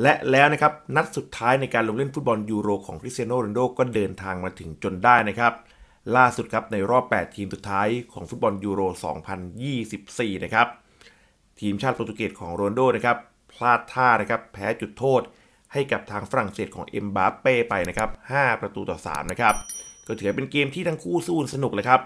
และแล้วนะครับนัดสุดท้ายในการลงเล่นฟุตบอลยูโรของคริสเตียโนโรนโดก็เดินทางมาถึงจนได้นะครับล่าสุดครับในรอบ 8 ทีมสุดท้ายของฟุตบอลยูโร 2024 นะครับทีมชาติโปรตุเกสของโรนโดนะครับพลาดท่านะครับแพ้จุดโทษให้กับทางฝรั่งเศสของเอ็มบาเป้ไปนะครับ 5 ประตูต่อ 3 นะครับ ก็ถือเป็นเกมที่ทั้งคู่สู้สนุกเลยครับ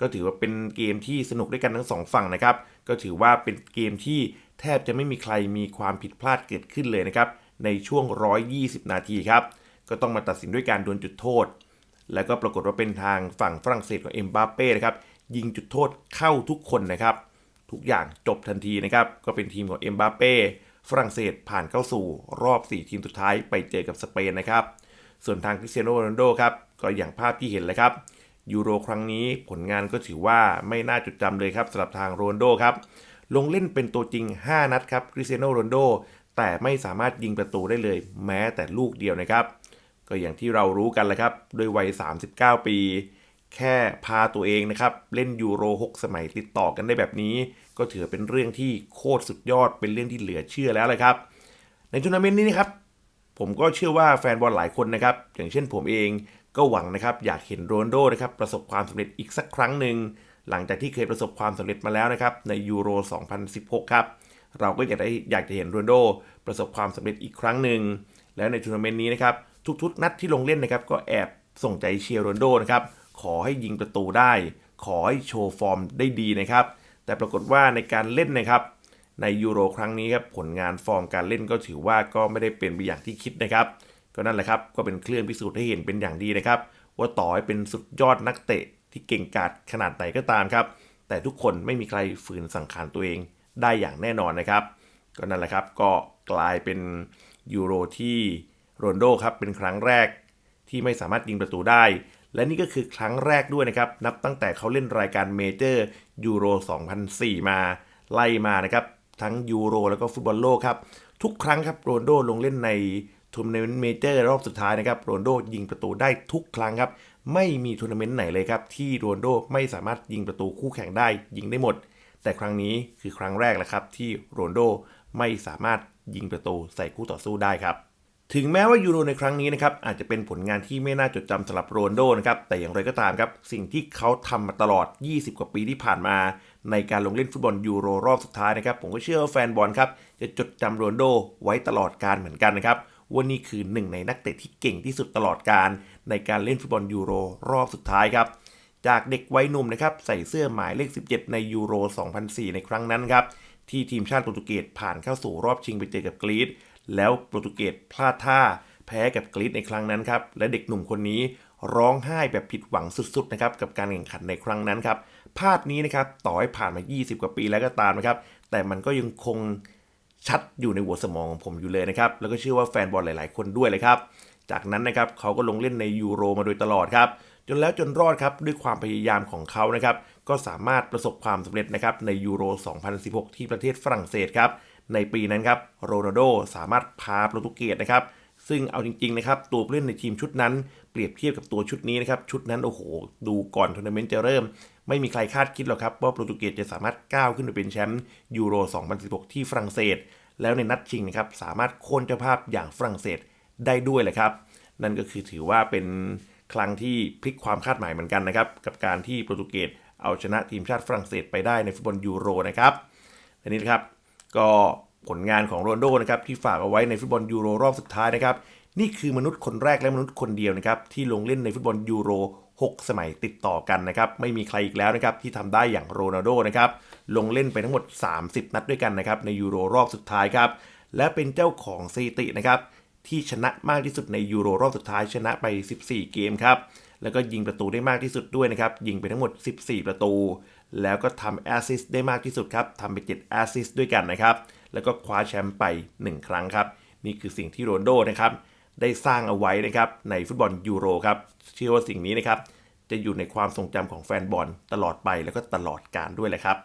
ก็ถือว่าเป็นเกมที่สนุกด้วยกันทั้งสองฝั่งนะครับ ก็ถือว่าเป็นเกมที่ แทบจะไม่มีใครมีความผิดพลาดเกิดขึ้นเลยนะครับ ในช่วง 120 นาทีครับ ก็ต้องมาตัดสินด้วยการดวลจุดโทษ แล้วก็ปรากฏว่าเป็นทางฝั่งฝรั่งเศสของเอ็มบาเป้นะครับ ยิงจุดโทษเข้าทุกคนนะครับ ทุกอย่างจบทันทีนะครับ ก็เป็นทีมของเอ็มบาเป้ฝรั่งเศสผ่านเข้าสู่รอบ 4 ทีมสุดท้ายไปเจอกับสเปนนะครับ ส่วนทางคริสเตียโนโรนัลโดครับ ก็อย่างภาพที่เห็นเลยครับ ยูโรครั้งนี้ผลงานก็ถือว่าไม่น่าจดจำเลยครับสำหรับทางโรนลโดครับ ลงเล่นเป็นตัวจริง 5 นัดครับคริสเตียโนโรนโดแต่ไม่สามารถยิงประตูได้เลยแม้แต่ลูกเดียวนะครับ ก็อย่างที่เรารู้กันแหละครับด้วยวัย 39 ปี แค่พาตัวเองนะครับ เล่นยูโร 6 สมัยติดต่อกันได้แบบนี้ ก็ถือเป็นเรื่องที่โคตรสุดยอดเป็นเรื่องที่เหลือเชื่อแล้วเลยครับ ในทัวร์นาเมนต์นี้นะครับผมก็เชื่อว่าแฟนบอลหลายคนนะครับอย่างเช่นผมเองก็หวังนะครับอยากเห็นโรนโดนะครับประสบความสำเร็จอีกสักครั้งหนึ่ง หลังจากที่เคยประสบความสำเร็จมาแล้วนะครับในยูโร 2016 ครับ เราก็อยากได้อยากจะเห็นโรนโดประสบความสำเร็จอีกครั้งหนึ่ง แล้วในทัวร์นาเมนต์นี้นะครับทุกๆ นัดที่ลงเล่นนะครับก็แอบส่งใจเชียร์โรนโดนะครับขอให้ยิงประตูได้ ขอให้โชว์ฟอร์มได้ดีนะครับ แต่ปรากฏว่าในการเล่นนะครับในยูโรครั้งนี้ครับผลงานฟอร์มการเล่นก็ถือว่าก็ไม่ได้เป็นไปอย่างที่คิดนะครับก็นั่นแหละครับก็เป็นเครื่องพิสูจน์ให้เห็นเป็นอย่างดีนะครับว่าต่อให้เป็นสุดยอดนักเตะ ที่เก่งกาจขนาดไหนก็ตามครับ แต่ทุกคนไม่มีใครฝืนสังขารตัวเองได้อย่างแน่นอนนะครับ ก็นั่นแหละครับก็กลายเป็นยูโรที่โรนโดครับเป็นครั้งแรกที่ไม่สามารถยิงประตูได้ และนี่ก็คือครั้งแรกด้วยนะครับ นับตั้งแต่เขาเล่นรายการเมเจอร์ยูโร 2004 มาไล่มานะครับ ทั้งยูโรแล้วก็ฟุตบอลโลกครับ ทุกครั้งครับโรนโดลงเล่นใน ทัวร์นาเมนต์เมเจอร์รอบสุดท้ายนะครับโรนโดยิงประตูได้ทุกครั้งครับ ไม่มีทัวร์นาเมนต์ไหนเลยครับ ที่โรนโดไม่สามารถยิงประตูคู่แข่งได้ยิงได้หมด แต่ครั้งนี้คือครั้งแรกแหละครับ ที่โรนโดไม่สามารถยิงประตูใส่คู่ต่อสู้ได้ครับถึงแม้ว่ายูโรในครั้งนี้นะครับอาจจะเป็นผลงานที่ไม่น่าจดจำสำหรับโรนโดนะครับแต่อย่างไรก็ตามครับ สิ่งที่เขาทำมาตลอด 20 กว่าปีที่ผ่านมา ในการลงเล่นฟุตบอลยูโรรอบสุดท้ายนะครับ ผมก็เชื่อว่าแฟนบอลครับ จะจดจำโรนโดไว้ตลอดการเหมือนกันนะครับ ว่านี่คือหนึ่งในนักเตะที่เก่งที่สุดตลอดการในการเล่นฟุตบอลยูโรรอบสุดท้ายครับ จากเด็กวัยหนุ่มนะครับใส่เสื้อหมายเลข 17 ในยูโร 2004 ในครั้งนั้นครับที่ทีมชาติโปรตุเกสผ่านเข้าสู่รอบชิงไปเจอกับกรีซแล้วโปรตุเกสพลาดท่าแพ้กับกรีซในครั้งนั้นครับและเด็กหนุ่มคนนี้ร้องไห้แบบผิดหวังสุดๆนะครับกับการแข่งขันในครั้งนั้นครับภาพนี้นะครับต่อให้ผ่านมา 20 กว่าปีแล้วก็ตามนะครับแต่มันก็ยังคง ชัดอยู่ในหัวสมองของผมอยู่เลยนะครับ แล้วก็เชื่อว่าแฟนบอลหลาย ๆ คนด้วยเลยครับ จากนั้นนะครับเขาก็ลงเล่นในยูโรมาโดยตลอดครับ จนแล้วจนรอดครับด้วยความพยายามของเขานะครับ ก็สามารถประสบความสำเร็จนะครับในยูโร 2016 ที่ประเทศฝรั่งเศสครับ ในปีนั้นครับโรนัลโดสามารถพาโปรตุเกสนะครับ ซึ่งเอาจริงๆนะครับตัวผู้เล่นในทีมชุดนั้น เปรียบเทียบกับตัวชุดนี้นะครับชุดนั้นโอ้โห ดูก่อนทัวร์นาเมนต์จะเริ่ม ไม่มีใครคาดคิดหรอกครับว่าโปรตุเกสจะสามารถก้าวขึ้นไปเป็นแชมป์ยูโร 2016 ที่ฝรั่งเศส แล้วในนัดชิงนะครับสามารถโค่นเจ้าภาพอย่างฝรั่งเศสได้ด้วยแหละครับ นั่นก็คือถือว่าเป็นครั้งที่พลิกความคาดหมายเหมือนกันนะครับกับการที่โปรตุเกสเอาชนะทีมชาติฝรั่งเศสไปได้ในฟุตบอลยูโรนะครับอันนี้นะครับก็ ผลงานของโรนโดนะครับที่ฝากเอาไว้ในฟุตบอลยูโรรอบสุดท้ายนะครับนี่คือมนุษย์คนแรกและมนุษย์คนเดียวนะครับที่ลงเล่นในฟุตบอลยูโร 6 สมัยติดต่อกันนะครับไม่มีใครอีกแล้วนะครับที่ทำได้อย่างโรนัลโดนะครับลงเล่นไปทั้งหมด 30 นัดด้วยกันนะครับในยูโรรอบสุดท้ายครับและเป็นเจ้าของสถิตินะครับที่ชนะมากที่สุดในยูโรรอบสุดท้ายชนะไป 14 เกมครับ แล้วก็ยิงประตูได้มากที่สุดด้วยนะครับ ยิงไปทั้งหมด 14 ประตู แล้วก็ทำแอสซิสต์ได้มากที่สุดครับทำไป7แอสซิสต์ด้วยกันนะครับ แล้วก็คว้าแชมป์ไป 1 ครั้งครับ นี่คือสิ่งที่โรนโดนะครับได้สร้างเอาไว้นะครับในฟุตบอลยูโรครับ เชื่อว่าสิ่งนี้นะครับจะอยู่ในความทรงจำของแฟนบอลตลอดไปแล้วก็ตลอดการด้วยแหละครับ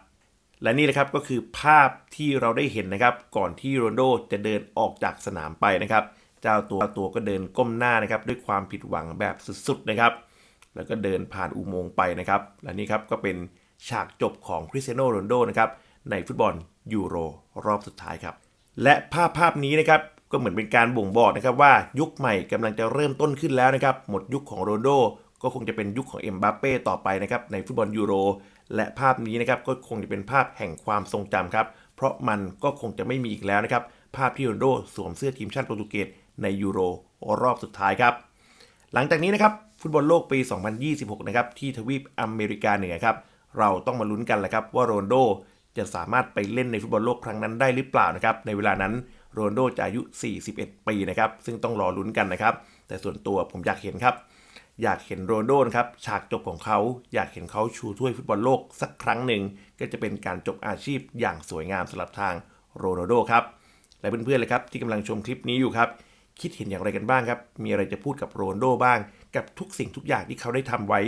และนี่นะครับก็คือภาพที่เราได้เห็นนะครับ ก่อนที่โรนโดจะเดินออกจากสนามไปนะครับ เจ้าตัวตัวก็เดินก้มหน้านะครับด้วยความผิดหวังแบบสุดๆนะครับ แล้วก็เดินผ่านอุโมงค์ไปนะครับ และนี่ครับก็เป็นฉากจบของคริสเตียโนโรนโดนะครับในฟุตบอลยูโรรอบสุดท้ายครับ และภาพภาพนี้นะครับก็เหมือนเป็นการบ่งบอกนะครับว่ายุคใหม่กำลังจะเริ่มต้นขึ้นแล้วนะครับ หมดยุคของโรนโดก็คงจะเป็นยุคของเอ็มบัปเป้ต่อไปนะครับในฟุตบอลยูโรและภาพนี้นะครับก็คงจะเป็นภาพแห่งความทรงจำครับ เพราะมันก็คงจะไม่มีอีกแล้วนะครับ ภาพที่โรนโดสวมเสื้อทีมชาติโปรตุเกสในยูโรรอบสุดท้ายครับ หลังจากนี้นะครับฟุตบอลโลกปี 2026 นะครับที่ทวีปอเมริกาเหนือครับเราต้องมาลุ้นกันแหละครับว่าโรนโดจะสามารถไปเล่นในฟุตบอลโลกครั้งนั้นได้หรือเปล่านะครับในเวลานั้นโรนโดจะอายุ 41 ปีนะครับซึ่งต้องรอลุ้นกันนะครับ แต่ส่วนตัวผมอยากเห็นครับ อยากเห็นโรนโดนะครับฉากจบของเขาอยากเห็นเขาชูถ้วยฟุตบอลโลกสักครั้งหนึ่ง ก็จะเป็นการจบอาชีพอย่างสวยงามสำหรับทางโรนโดครับ และเพื่อนๆเลยครับที่กำลังชมคลิปนี้อยู่ครับ คิดเห็นอย่างไรกันบ้างครับ มีอะไรจะพูดกับโรนโดบ้าง กับทุกสิ่งทุกอย่างที่เขาได้ทำไว้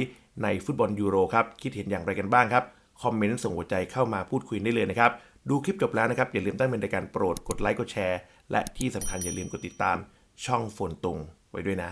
ในฟุตบอลยูโรครับ คิดเห็นอย่างไรกันบ้างครับ คอมเมนต์ส่งหัวใจเข้ามาพูดคุยได้เลยนะครับ ดูคลิปจบแล้วนะครับอย่าลืมตั้งเป็นรายการโปรดกดไลค์กดแชร์ และที่สำคัญอย่าลืมกดติดตามช่องฝนตุงไว้ด้วยนะ